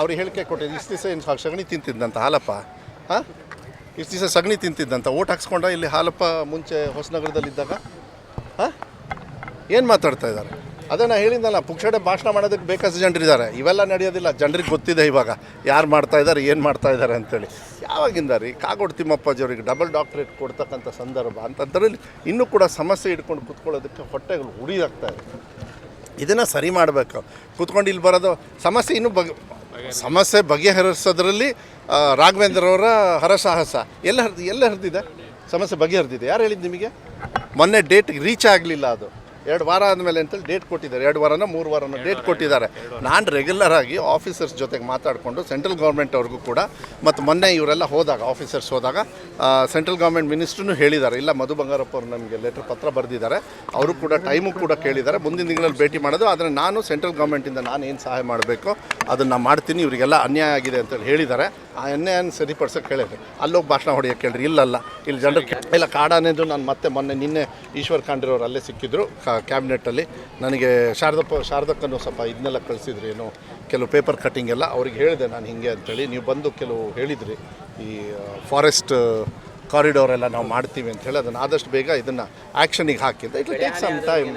ಅವ್ರಿಗೆ ಹೇಳಿಕೆ ಕೊಟ್ಟಿದ್ದು, ಇಷ್ಟು ದಿವಸ ಏನು ಸಗಣಿ ತಿಂತಿದ್ದಂತ ಹಾಲಪ್ಪ? ಹಾಂ? ಇಷ್ಟು ದಿವಸ ಸಗಣಿ ತಿಂತಿದ್ದಂತ, ಓಟ್ ಹಾಕ್ಸ್ಕೊಂಡ ಇಲ್ಲಿ ಹಾಲಪ್ಪ ಮುಂಚೆ ಹೊಸನಗರದಲ್ಲಿದ್ದಾಗ? ಹಾಂ? ಏನು ಮಾತಾಡ್ತಾ ಇದ್ದಾರೆ? ಅದೇ ನಾನು ಹೇಳಿದ್ನಲ್ಲ, ಪುಕ್ಷಡೆ ಭಾಷಣ ಮಾಡೋದಕ್ಕೆ ಬೇಕಷ್ಟು ಜನರಿದ್ದಾರೆ. ಇವೆಲ್ಲ ನಡೆಯೋದಿಲ್ಲ, ಜನರಿಗೆ ಗೊತ್ತಿದೆ ಇವಾಗ. ಯಾರು ಮಾಡ್ತಾ ಇದ್ದಾರೆ, ಏನು ಮಾಡ್ತಾ ಇದ್ದಾರೆ ಅಂತೇಳಿ. ಯಾವಾಗಿಂದ ರೀ? ಕಾಗೋಡು ತಿಮ್ಮಪ್ಪಾಜಿಯವರಿಗೆ ಡಬಲ್ ಡಾಕ್ಟ್ರೇಟ್ ಕೊಡ್ತಕ್ಕಂಥ ಸಂದರ್ಭ ಅಂತಂದ್ರಲ್ಲಿ ಇನ್ನೂ ಕೂಡ ಸಮಸ್ಯೆ ಇಟ್ಕೊಂಡು ಕುತ್ಕೊಳ್ಳೋದಕ್ಕೆ ಹೊಟ್ಟೆಗಳು ಉರಿಯಾಗ್ತಾ ಇದೆ. ಇದನ್ನು ಸರಿ ಮಾಡಬೇಕು. ಕೂತ್ಕೊಂಡು ಇಲ್ಲಿ ಬರೋದು, ಸಮಸ್ಯೆ ಇನ್ನೂ ಬಗೆ ಸಮಸ್ಯೆ ಬಗೆಹರಿಸೋದ್ರಲ್ಲಿ ರಾಘವೇಂದ್ರ ಅವರ ಹರಸಾಹಸ ಎಲ್ಲ ಹರಿದು, ಎಲ್ಲ ಹರಿದಿದೆ. ಸಮಸ್ಯೆ ಬಗೆಹರಿದಿದೆ. ಯಾರು ಹೇಳಿದ್ದು ನಿಮಗೆ? ಮೊನ್ನೆ ಡೇಟ್ ರೀಚ್ ಆಗಲಿಲ್ಲ ಅದು. ಎರಡು ವಾರ ಆದಮೇಲೆ ಅಂತೇಳಿ ಡೇಟ್ ಕೊಟ್ಟಿದ್ದಾರೆ. ಎರಡು ವಾರನೋ, ಮೂರು ವಾರನೋ ಡೇಟ್ ಕೊಟ್ಟಿದ್ದಾರೆ. ನಾನು ರೆಗ್ಯುಲರ್ ಆಗಿ ಆಫೀಸರ್ಸ್ ಜೊತೆಗೆ ಮಾತಾಡಿಕೊಂಡು ಸೆಂಟ್ರಲ್ ಗೌರ್ಮೆಂಟ್ ಅವ್ರಿಗೂ ಕೂಡ, ಮತ್ತು ಮೊನ್ನೆ ಇವರೆಲ್ಲ ಹೋದಾಗ ಆಫೀಸರ್ಸ್ ಹೋದಾಗ ಸೆಂಟ್ರಲ್ ಗೌರ್ಮೆಂಟ್ ಮಿನಿಸ್ಟ್ರೂ ಹೇಳಿದ್ದಾರೆ. ಇಲ್ಲ, ಮಧು ಬಂಗಾರಪ್ಪ ಅವರು ನಮಗೆ ಲೆಟರ್ ಪತ್ರ ಬರೆದಿದ್ದಾರೆ. ಅವರು ಕೂಡ ಟೈಮು ಕೂಡ ಕೇಳಿದ್ದಾರೆ. ಮುಂದಿನ ತಿಂಗಳಲ್ಲಿ ಭೇಟಿ ಮಾಡೋದು. ಆದರೆ ನಾನು ಸೆಂಟ್ರಲ್ ಗೌರ್ಮೆಂಟಿಂದ ನಾನು ಏನು ಸಹಾಯ ಮಾಡಬೇಕು, ಅದನ್ನು ಮಾಡ್ತೀನಿ. ಇವರಿಗೆಲ್ಲ ಅನ್ಯಾಯ ಆಗಿದೆ ಅಂತೇಳಿ ಹೇಳಿದ್ದಾರೆ. ಆ ಅನ್ಯಾಯನ ಸರಿಪಡಿಸೋಕೆ ಹೇಳಿದ್ರು. ಅಲ್ಲೋಗಿ ಭಾಷಣ ಹೊಡೆಯೋಕೆ ಕೇಳ್ರಿ. ಇಲ್ಲಲ್ಲ. ಇಲ್ಲಿ ಜನರು ಇಲ್ಲ, ಕಾಡಾನೇದು ನಾನು ಮತ್ತೆ ಮೊನ್ನೆ ನಿನ್ನೆ ಈಶ್ವರ್ ಕಾಂಡಿರೋರು ಅಲ್ಲೇ ಸಿಕ್ಕಿದ್ರು ಕ್ಯಾಬಿನೆಟ್ಟಲ್ಲಿ ನನಗೆ ಶಾರದಪ್ಪ, ಶಾರದಕ್ಕನ್ನು ಸ್ವಲ್ಪ ಇದನ್ನೆಲ್ಲ ಕಳಿಸಿದ್ರು, ಏನು ಕೆಲವು ಪೇಪರ್ ಕಟ್ಟಿಂಗ್ ಎಲ್ಲ. ಅವ್ರಿಗೆ ಹೇಳಿದೆ ನಾನು ಹಿಂಗೆ ಅಂತೇಳಿ. ನೀವು ಬಂದು ಕೆಲವು ಹೇಳಿದ್ರಿ, ಈ ಫಾರೆಸ್ಟ್ ಕಾರಿಡೋರ್ ಎಲ್ಲ ನಾವು ಮಾಡ್ತೀವಿ ಅಂತ ಹೇಳಿ, ಅದನ್ನು ಆದಷ್ಟು ಬೇಗ ಇದನ್ನು ಆ್ಯಕ್ಷನಿಗೆ ಹಾಕಿದ್ದೆ ಇಟ್ ಟೇಕ್ ಸಮ್ ಟೈಮ್